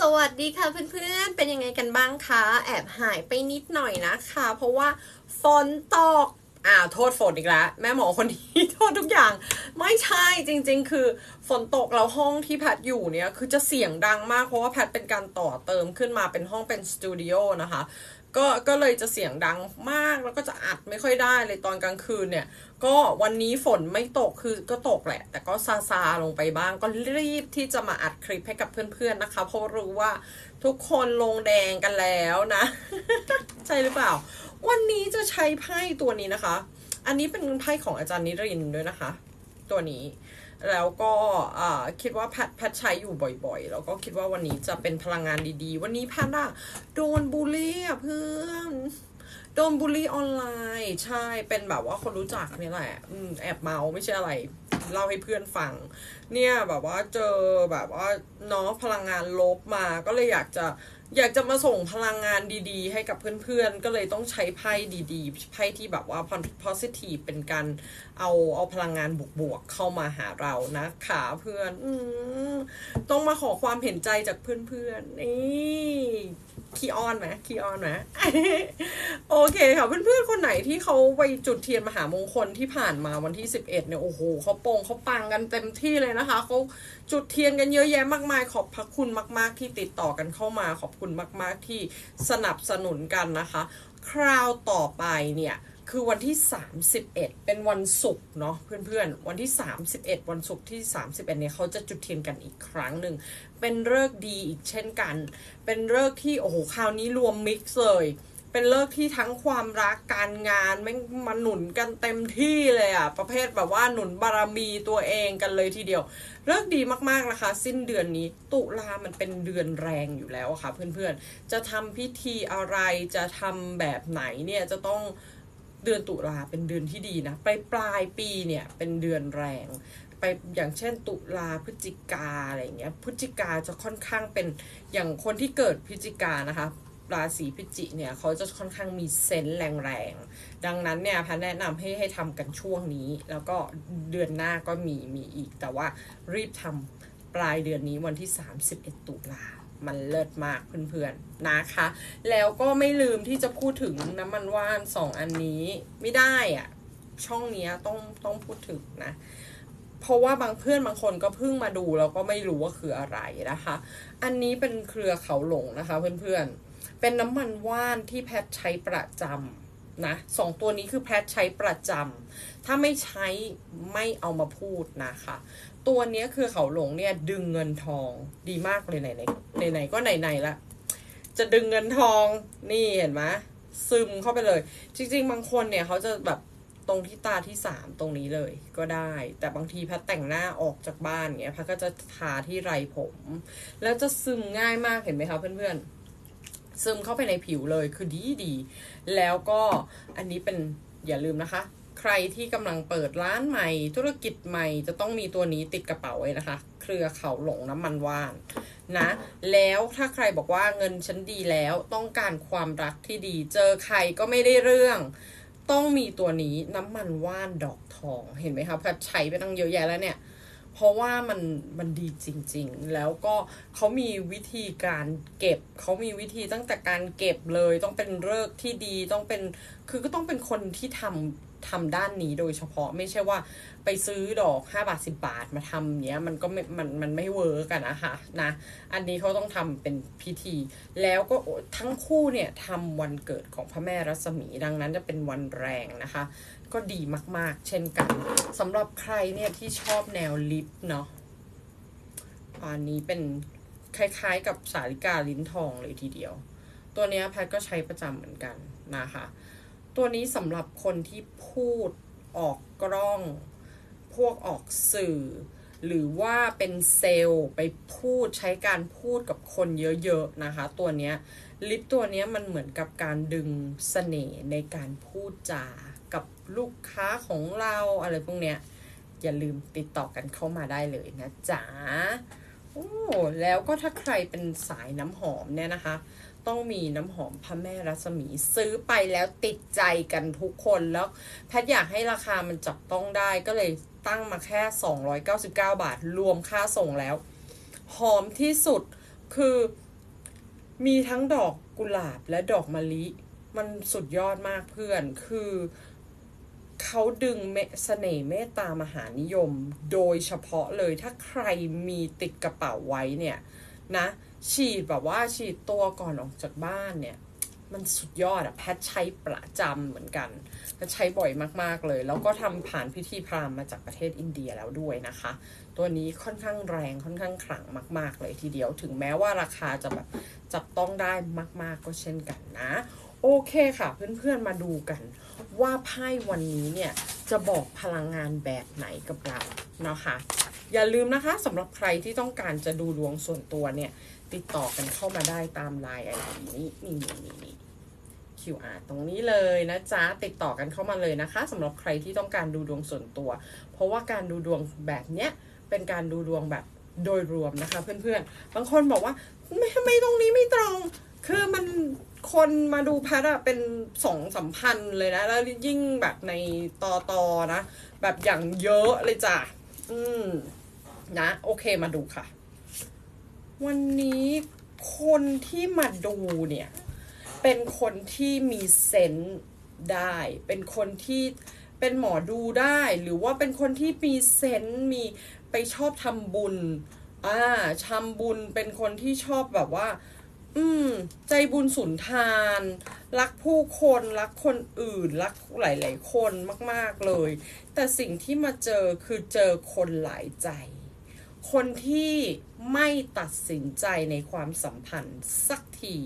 สวัสดีค่ะเพื่อนๆ เป็นยังไงกันบ้างคะ แอบหายไปนิดหน่อยนะคะ เพราะว่าฝนตก อ้าวโทษฝนอีกแล้วแม่หมอคนนี้โทษทุกอย่าง ไม่ใช่จริงๆ คือฝนตกแล้วห้องที่แพทอยู่เนี่ย คือจะเสียงดังมากเพราะว่าแพทเป็นการต่อเติมขึ้นมาเป็นห้องเป็นสตูดิโอนะคะ ก็ก็เลยจะเสียงดังมากแล้วก็จะอัดไม่ค่อยได้เลยตอนกลางคืนเนี่ย ก็วันนี้ฝนไม่ตกคือก็ตกแหละ แต่ก็ซาซาลงไปบ้าง ก็รีบที่จะมาอัดคลิปให้กับเพื่อนๆนะคะ เพราะรู้ว่าทุกคนลงแดงกันแล้วนะ ใช่หรือเปล่า วันนี้จะใช้ไพ่ตัวนี้นะคะ อันนี้เป็นไพ่ของอาจารย์นิรินด้วยนะคะ ตัวนี้ แล้วก็คิดว่าแพทแพทใช้อยู่บ่อยๆ แล้วก็คิดว่าวันนี้จะเป็นพลังงานดีๆ วันนี้แพทอะโดนบูลลี่อะเพื่อนโดนบูลลี่ออนไลน์ ใช่เป็นแบบว่าคนรู้จักนี่แหละแอบเมาไม่ใช่อะไร เล่าให้เพื่อนฟัง เนี่ยแบบว่าเจอแบบว่านาะพลังงานลบมาก็เลยอยากจะอยากจะมาส่งพลังงานดีๆ ให้กับเพื่อนๆ ก็เลยต้องใช้ไพ่ดีๆ ไพ่ที่แบบว่า positive เป็นการเอาเอาพลังงานบวกๆ เข้ามาหาเรานะคะเพื่อนอต้องมาขอความเห็นใจจากเพื่อนๆนี่ ขี้อ้อนไหมขี้อ้อนไหมโอเคค่ะเพื่อนๆคนไหนที่เขาไปจุดเทียนมหามงคลที่ผ่านมาวันที่ 11เนี่ยโอ้โหเขาโปงเขาปังกันเต็มที่เลยนะคะเขาจุดเทียนกันเยอะแยะมากมาย ขอบพระคุณมาก ๆ ที่ติดต่อกันเข้ามาขอบคุณมาก ๆ ที่สนับสนุนกันนะคะ คราวต่อไปเนี่ย คือวันที่ 31 เป็นวันศุกร์เนาะเพื่อนๆ วันที่ 31 วันศุกร์ที่ 31เนี่ยเขาจะจุดเทียนกันอีกครั้งหนึ่ง เป็นเลิกดีอีกเช่นกัน เป็นเลิกที่โอ้โหคราวนี้รวมมิกซ์เลย เป็นเลิกที่ทั้งความรักการงานแม่งมาหนุนกันเต็มที่เลยอะประเภทแบบว่าหนุนบารมีตัวเองกันเลยทีเดียว เลิกดีมากๆนะคะ สิ้นเดือนนี้ตุลามันเป็นเดือนแรงอยู่แล้วอะค่ะเพื่อนๆ จะทำพิธีอะไรจะทำแบบไหนเนี่ยจะต้อง เดือนตุลาเป็นเดือนที่ดีนะไปปลายปีเนี่ยเป็นเดือนแรง ไปอย่างเช่นตุลาพฤศจิกาอะไรเงี้ยพฤศจิกาจะค่อนข้างเป็นอย่างคนที่เกิดพฤศจิกานะคะราศีพิจิกเนี่ยเขาจะค่อนข้างมีเซนส์แรงๆ ดังนั้นเนี่ยพันแนะนำให้ให้ทำกันช่วงนี้ แล้วก็เดือนหน้าก็มีมีอีก แต่ว่ารีบทำปลายเดือนนี้วันที่ 31 ตุลา มันเลิศมากเพื่อนๆนะคะ แล้วก็ไม่ลืมที่จะพูดถึงน้ำมันว่านสองอันนี้ไม่ได้อะช่องนี้ต้องต้องพูดถึงนะ เพราะว่าบางเพื่อนบางคนก็เพิ่งมาดูแล้วก็ไม่รู้ว่าคืออะไรนะคะ อันนี้เป็นเครือเขาหลงนะคะเพื่อนๆเป็นน้ำมันว่านที่แพทย์ใช้ประจำ นะสองตัวนี้คือแพทย์ใช้ประจำถ้าไม่ใช้ไม่เอามาพูดนะคะ ตัวนี้คือเขาหลงเนี่ยดึงเงินทองดีมากเลยไหนไหนไหนก็ไหนๆละจะดึงเงินทองนี่เห็นไหมซึมเข้าไปเลย จริง ๆ บางคนเนี่ยเขาจะแบบตรงที่ตาที่สามตรงนี้เลยก็ได้ แต่บางทีแพทย์แต่งหน้าออกจากบ้านเงี้ยแพทย์ก็จะทาที่ไรผม แล้วจะซึมง่ายมากเห็นไหมคะเพื่อนๆ ซึมเข้าไปในผิวเลยคือดีดี แล้วก็อันนี้เป็นอย่าลืมนะคะ ใครที่กำลังเปิดร้านใหม่ ธุรกิจใหม่จะต้องมีตัวนี้ติดกระเป๋าไว้นะคะ เครือเขาหลงน้ำมันว่านนะ แล้วถ้าใครบอกว่าเงินฉันดีแล้วต้องการความรักที่ดี เจอใครก็ไม่ได้เรื่องต้องมีตัวนี้น้ำมันว่านดอกทองเห็นไหมคะแพทย์ใช้ไปตั้งเยอะแยะแล้วเนี่ย เพราะว่ามันมันดีจริง ๆ แล้วก็เขามีวิธีการเก็บ เขามีวิธีตั้งแต่การเก็บเลย ต้องเป็นเลิกที่ดีต้องเป็นคือก็ต้องเป็นคนที่ทำ ทำด้านนี้โดยเฉพาะไม่ใช่ว่าไปซื้อดอก 5 บาท 10 บาทมาทำเนี้ยมันก็ไม่มันมันไม่เวิร์กกันนะคะนะ อันนี้เขาต้องทำเป็นพิธี แล้วก็ทั้งคู่เนี่ยทำวันเกิดของพระแม่รัศมีดังนั้นจะเป็นวันแรงนะคะ ก็ดีมากๆ เช่นกันสำหรับใครเนี่ยที่ชอบแนวลิปเนาะอันนี้เป็นคล้ายๆ กับสาลิกาลิ้นทองเลยทีเดียว ตัวเนี้ยแพทก็ใช้ประจำเหมือนกันนะคะ ตัวนี้สำหรับคนที่พูดออกกล้อง พวกออกสื่อ หรือว่าเป็นเซลล์ไปพูดใช้การพูดกับคนเยอะๆนะคะ ตัวเนี้ยลิปตัวเนี้ยมันเหมือนกับการดึงเสน่ห์ในการพูดจากับลูกค้าของเราอะไรพวกเนี้ยอย่าลืมติดต่อกันเข้ามาได้เลยนะจ๊ะโอ้แล้วก็ถ้าใครเป็นสายน้ำหอมเนี่ยนะคะ ต้องมีน้ำหอมพระแม่รัศมีซื้อไปแล้วติดใจกันทุกคนแล้วแพทอยากให้ราคามันจับต้องได้ก็เลยตั้งมาแค่ 299 บาท รวมค่าส่งแล้ว หอมที่สุดคือมีทั้งดอกกุหลาบและดอกมะลิ มันสุดยอดมากเพื่อนคือเขาดึงเมเน่เมตตามหานิยม โดยเฉพาะเลยถ้าใครมีติดกระเป๋าไว้เนี่ยนะ ฉีดแบบว่าฉีดตัวก่อนออกจากบ้านเนี่ย มันสุดยอดอะแพทใช้ประจำเหมือนกันแพทใช้บ่อยมากๆเลย แล้วก็ทำผ่านพิธีพราหมณ์มาจากประเทศอินเดียแล้วด้วยนะคะ ตัวนี้ค่อนข้างแรงค่อนข้างขลังมาก ๆ เลยทีเดียวถึงแม้ว่าราคาจะแบบจับต้องได้มาก ๆ ก็เช่นกันนะ โอเคค่ะ เพื่อนๆมาดูกัน ว่าไพ่วันนี้เนี่ยจะบอกพลังงานแบบไหนกับเรานะคะอย่าลืมนะคะสำหรับใครที่ต้องการจะดูดวงส่วนตัวเนี่ย ติดต่อกันเข้ามาได้ตามไลน์ไอดีนี้นี่นี่นี่นี่ QR ตรงนี้เลยนะจ๊ะ ติดต่อกันเข้ามาเลยนะคะสำหรับใครที่ต้องการดูดวงส่วนตัว เพราะว่าการดูดวงแบบเนี้ยเป็นการดูดวงแบบโดยรวมนะคะ เพื่อนๆ บางคนบอกว่าไม่ไม่ตรงนี้ไม่ตรง คือมันคนมาดูพทย์อะเป็นสองสัมพันธ์เลยนะ แล้วยิ่งแบบในตอตอนะ แบบอย่างเยอะเลยจ้ะ อืมนะ โอเคมาดูค่ะ วันนี้คนที่มาดูเนี่ย เป็นคนที่มีเซนส์ได้ เป็นคนที่เป็นหมอดูได้ หรือว่าเป็นคนที่มีเซนส์มีไปชอบทำบุญอ่าทำบุญเป็นคนที่ชอบแบบว่า อืม ใจบุญสุนทาน รักผู้คนรักคนอื่น รักหลาย ๆ คนมาก ๆเลย แต่สิ่งที่มาเจอคือเจอคนหลายใจ คนที่ไม่ตัดสินใจในความสัมพันธ์สักที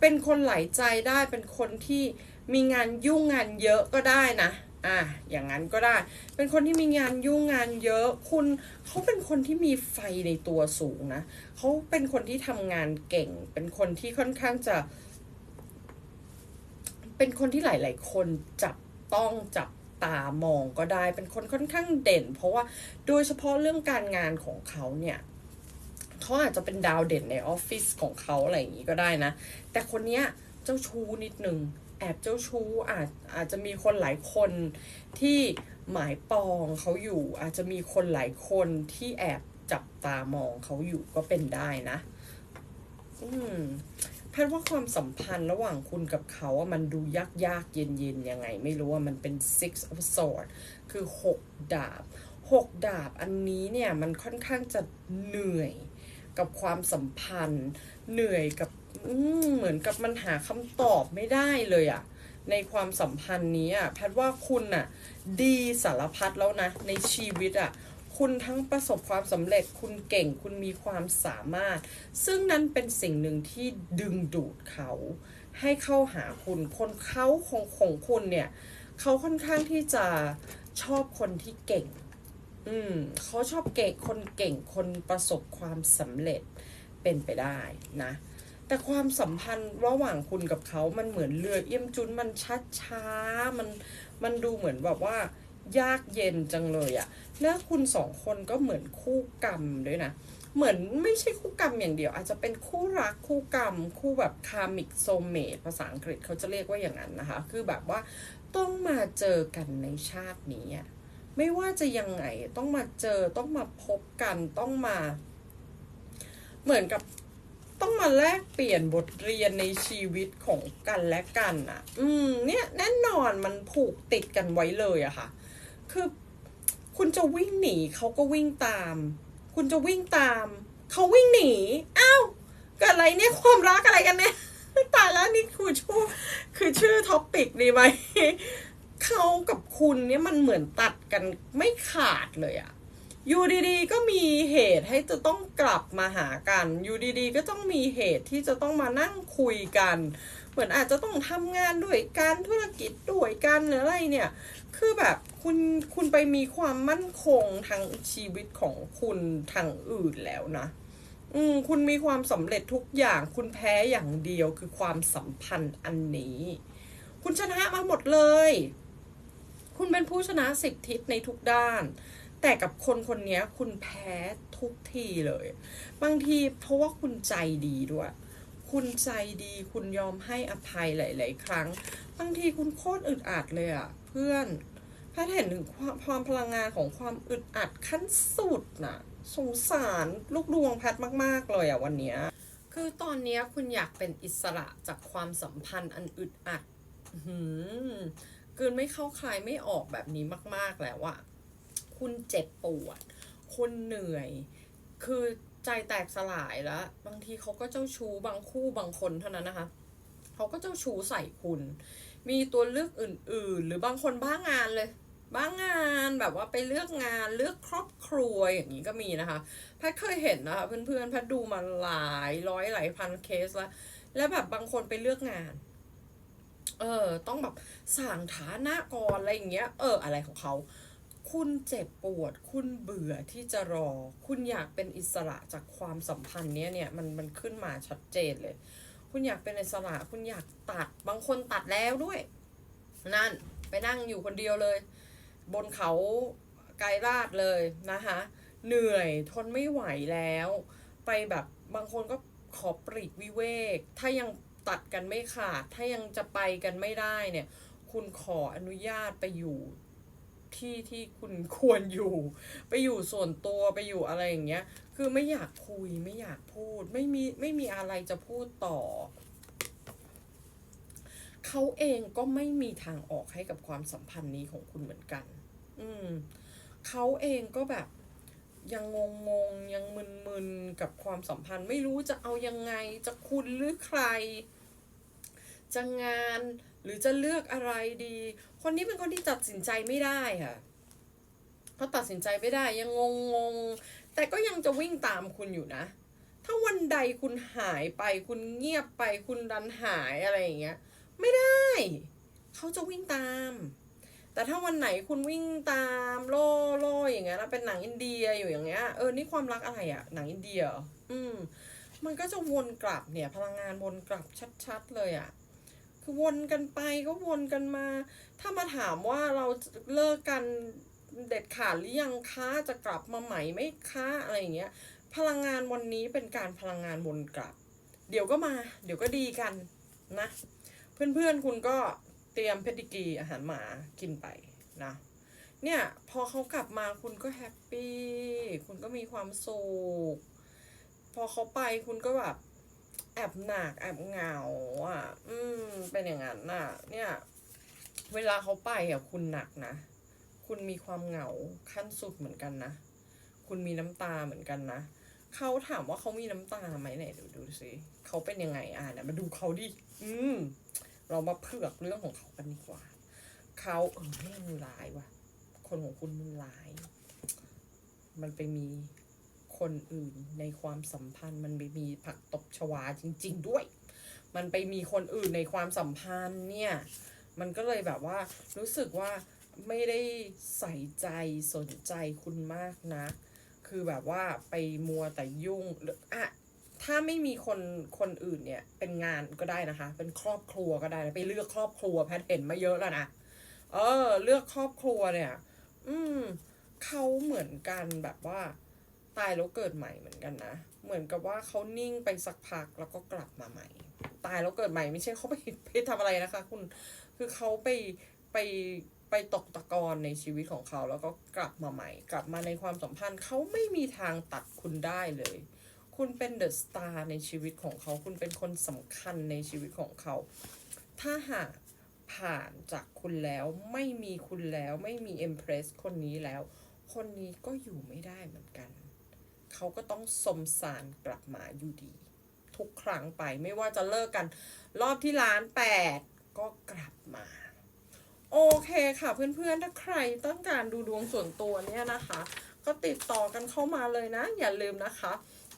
เป็นคนไหลใจได้เป็นคนที่มีงานยุ่งงานเยอะก็ได้นะอะอย่างนั้นก็ได้ เป็นคนที่มีงานยุ่งงานเยอะคุณเขาเป็นคนที่มีไฟในตัวสูงนะเขาเป็นคนที่ทำงานเก่ง เป็นคนที่ค่อนข้างจะ เป็นคนที่หลาย ๆ คนจับต้องจับ ตามองก็ได้เป็นคนค่อนข้างเด่น เพราะว่าโดยเฉพาะเรื่องการงานของเขาเนี่ยเขาอาจจะเป็นดาวเด่นในออฟฟิศของเขาอะไรอย่างนี้ก็ได้นะ แต่คนเนี้ยเจ้าชู้นิดนึงแอบเจ้าชู้อาจอาจจะมีคนหลายคนที่หมายปองเขาอยู่ อาจจะมีคนหลายคนที่แอบจับตามองเขาอยู่ก็เป็นได้นะ อืม พทย์ว่าความสัมพันธ์ระหว่างคุณกับเขาอะมันดูยากยากเย็นเย็นยังไง ไม่รู้ว่ามันเป็น six of swords คือหกดาบหกดาบอันนี้เนี่ยมันค่อนข้างจะเหนื่อยกับความสัมพันธ์ เหนื่อยกับเหมือนกับมันหาคำตอบไม่ได้เลยอะในความสัมพันธ์นี้อะแพทย์ว่าคุณอะดีสารพัดแล้วนะ ในชีวิตอะ คุณทั้งประสบความสำเร็จ คุณเก่ง คุณมีความสามารถ ซึ่งนั้นเป็นสิ่งหนึ่งที่ดึงดูดเขา ให้เข้าหาคุณ คนเขาของของคุณเนี่ย เขาค่อนข้างที่จะชอบคนที่เก่ง อืมเขาชอบเก่ง คนเก่ง คนประสบความสำเร็จเป็นไปได้นะ แต่ความสัมพันธ์ระหว่างคุณกับเขา มันเหมือนเรือเอี่ยมจุน มันช้าช้ามัน มันดูเหมือนแบบว่า ยากเย็นจังเลยอะแล้วคุณสองคนก็เหมือนคู่กรรมด้วยนะ เหมือนไม่ใช่คู่กรรมอย่างเดียว อาจจะเป็นคู่รักคู่กรรม คู่แบบคามิกโซเมภาษาอังกฤษเขาจะเรียกว่าอย่างนั้นนะคะ คือแบบว่าต้องมาเจอกันในชาตินี้อะไม่ว่าจะยังไงต้องมาเจอต้องมาพบกันต้องมา เหมือนกับต้องมาแลกเปลี่ยนบทเรียนในชีวิตของกันและกันอะอืม เนี่ยแน่นอนมันผูกติดกันไว้เลยอะค่ะ คือคุณจะวิ่งหนีเขาก็วิ่งตาม คุณจะวิ่งตามเขาวิ่งหนีอ้าวเกิดอะไรเนี่ยความรักอะไรกันเนี่ยตายแล้วนี่คือชื่อคือชื่อท็อปิกดีไหมเขากับคุณเนี่ยมันเหมือนตัดกันไม่ขาดเลยอะอยู่ดีๆก็มีเหตุให้จะต้องกลับมาหากัน อยู่ดีๆก็ต้องมีเหตุที่จะต้องมานั่งคุยกัน เหมือนอาจจะต้องทำงานด้วยกันธุรกิจด้วยกันหรืออะไรเนี่ย คือแบบคุณคุณไปมีความมั่นคงทางชีวิตของคุณทางอื่นแล้วนะอืมคุณมีความสำเร็จทุกอย่างคุณแพ้อย่างเดียวคือความสัมพันธ์อันนี้ คุณชนะมาหมดเลย คุณเป็นผู้ชนะสิบทิศในทุกด้าน แต่กับคนคนนี้คุณแพ้ทุกทีเลย บางทีเพราะว่าคุณใจดีด้วย คุณใจดีคุณยอมให้อภัยหลาย ๆ ครั้ง บางทีคุณโคตรอึดอัดเลยอะเพื่อนแพทย์เห็นถึงความพลังงานของความอึดอัดขั้นสุดน่ะ สงสารลูกดวงแพทมาก ๆ เลยอะวันนี้ คือตอนนี้คุณอยากเป็นอิสระจากความสัมพันธ์อันอึดอัดหือกลืนไม่เข้าคลายไม่ออกแบบนี้มาก ๆ แล้วอะคุณเจ็บปวด คุณเหนื่อย คือ ใจแตกสลายแล้ว บางทีเขาก็เจ้าชู้บางคู่บางคนเท่านั้นนะคะเขาก็เจ้าชู้ใส่คุณ มีตัวเลือกอื่น ๆ หรือบางคนบ้างงานเลย บ้างงานแบบว่าไปเลือกงานเลือกครอบครัวอย่างนี้ก็มีนะคะแพทเคยเห็นนะคะเพื่อนๆแพทดูมาหลายร้อยหลายพันเคสแล้ว แล้วแบบบางคนไปเลือกงาน เออ ต้องแบบสั่งฐานะก่อนอะไรอย่างเงี้ย เออ อะไรของเขา คุณเจ็บปวด คุณเบื่อที่จะรอ คุณอยากเป็นอิสระจากความสัมพันธ์เนี้ยเนี่ยมันมันขึ้นมาชัดเจนเลย คุณอยากเป็นอิสระ คุณอยากตัด บางคนตัดแล้วด้วย นั่นไปนั่งอยู่คนเดียวเลย บนเขาไกลลาดเลยนะคะเหนื่อยทนไม่ไหวแล้ว ไปแบบบางคนก็ขอปลีกวิเวก ถ้ายังตัดกันไม่ขาด ถ้ายังจะไปกันไม่ได้เนี่ย คุณขออนุญาตไปอยู่ ที่ที่คุณควรอยู่ ไปอยู่ส่วนตัวไปอยู่อะไรอย่างเงี้ย คือไม่อยากคุยไม่อยากพูด ไม่มีไม่มีอะไรจะพูดต่อ เขาเองก็ไม่มีทางออกให้กับความสัมพันธ์นี้ของคุณเหมือนกัน อืมเขาเองก็แบบยังงงงๆยังมึนๆกับความสัมพันธ์ ไม่รู้จะเอายังไงจะคุณหรือใคร จะงาน หรือจะเลือกอะไรดี คนนี้เป็นคนที่ตัดสินใจไม่ได้ค่ะเขาตัดสินใจไม่ได้ยังงงงๆแต่ก็ยังจะวิ่งตามคุณอยู่นะ ถ้าวันใดคุณหายไปคุณเงียบไปคุณดันหายอะไรอย่างเงี้ย ไม่ได้ เขาจะวิ่งตาม แต่ถ้าวันไหนคุณวิ่งตามโล่โล่อย่างเงี้ยแล้วเป็นหนังอินเดียอยู่อย่างเงี้ยเออนี่ความรักอะไรอะหนังอินเดีย อืมมันก็จะวนกลับเนี่ย พลังงานวนกลับชัด ๆ เลยอะ วนกันไปก็วนกันมา ถ้ามาถามว่าเราเลิกกันเด็ดขาดหรือยังคะจะกลับมาใหม่ไหมคะอะไรอย่างเงี้ย พลังงานวันนี้เป็นการพลังงานวนกลับ เดี๋ยวก็มา เดี๋ยวก็ดีกันนะ เพื่อนๆคุณก็เตรียมเพดิกรีอาหารหมากินไปนะเนี่ยพอเขากลับมาคุณก็แฮปปี้ คุณก็มีความสุข พอเขาไปคุณก็แบบ แอบหนักแอบเหงาอะ อืม เป็นอย่างนั้นน่ะ เนี่ย เวลาเขาไปอะคุณหนักนะ คุณมีความเหงาขั้นสุดเหมือนกันนะ คุณมีน้ำตาเหมือนกันนะ เขาถามว่าเขามีน้ำตาไหมไหนดูดูสิเขาเป็นยังไงอะเนี่ยมาดูเขาดิ อืม เรามาเผือกเรื่องของเขากันดีกว่า เขาเออไม่มันร้ายว่ะ คนของคุณมันร้าย มันไปมี คนอื่นในความสัมพันธ์ มันไปมีผักตบชวาจริง ๆ ด้วย มันไปมีคนอื่นในความสัมพันธ์เนี่ย มันก็เลยแบบว่ารู้สึกว่าไม่ได้ใส่ใจสนใจคุณมากนะ คือแบบว่าไปมัวแต่ยุ่งหรืออะถ้าไม่มีคนคนอื่นเนี่ย เป็นงานก็ได้นะคะ เป็นครอบครัวก็ได้นะไปเลือกครอบครัวแพทเห็นมาเยอะแล้วนะเออ เลือกครอบครัวเนี่ย อืมเขาเหมือนกันแบบว่า ตายแล้วเกิดใหม่เหมือนกันนะ เหมือนกับว่าเขานิ่งไปสักพักแล้วก็กลับมาใหม่ ตายแล้วเกิดใหม่ไม่ใช่เขาไปไปทำอะไรนะคะ คุณ คือเขาไปไปไปตกตะกอนในชีวิตของเขาแล้วก็กลับมาใหม่ กลับมาในความสัมพันธ์เขาไม่มีทางตัดคุณได้เลย คุณเป็นเดอะสตาร์ในชีวิตของเขา คุณเป็นคนสำคัญในชีวิตของเขา ถ้าหากผ่านจากคุณแล้วไม่มีคุณแล้วไม่มีเอ็มเพรสคนนี้แล้ว คนนี้ก็อยู่ไม่ได้เหมือนกัน เขาก็ต้องสมสารกลับมาอยู่ดี ทุกครั้งไปไม่ว่าจะเลิกกัน รอบที่ล้านแปดก็กลับมา โอเคค่ะเพื่อนๆ ถ้าใครต้องการดูดวงส่วนตัวเนี่ยนะคะ ก็ติดต่อกันเข้ามาเลยนะ อย่าลืมนะคะ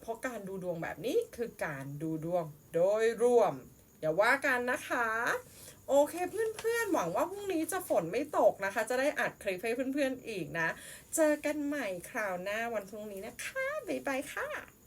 เพราะการดูดวงแบบนี้คือการดูดวงโดยรวม อย่าว่ากันนะคะ โอเคเพื่อนๆ หวังว่าพรุ่งนี้จะฝนไม่ตกนะคะ จะได้อัดคลิปให้เพื่อนๆอีกนะ เจอกันใหม่คราวหน้าวันพรุ่งนี้นะคะ บ๊ายบายค่ะ